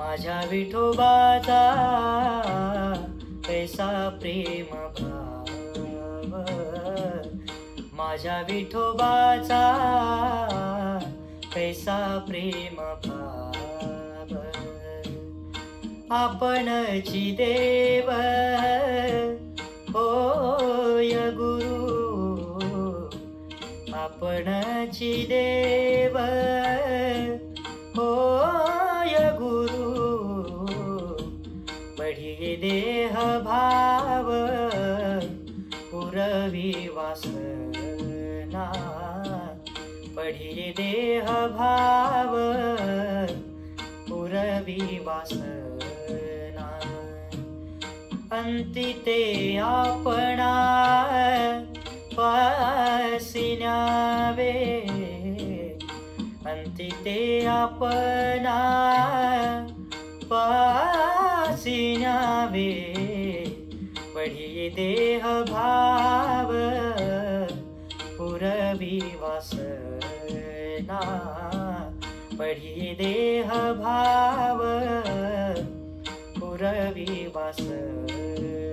माझ्या विठोबाचा कैसा प्रेम भाव माझ्या विठोबाचा कैसा प्रेम भाव आपणची देव होय गुरु. आपणची देव देह भाव पुरवी वासना पढी देह भाव पुरवी वासना। अंती ते आपणा पासी न्यावे अंती ते आपणा पासी न्यावे पढी देह भाव पुरवी वासना पढी देह भाव पुरवी वासना।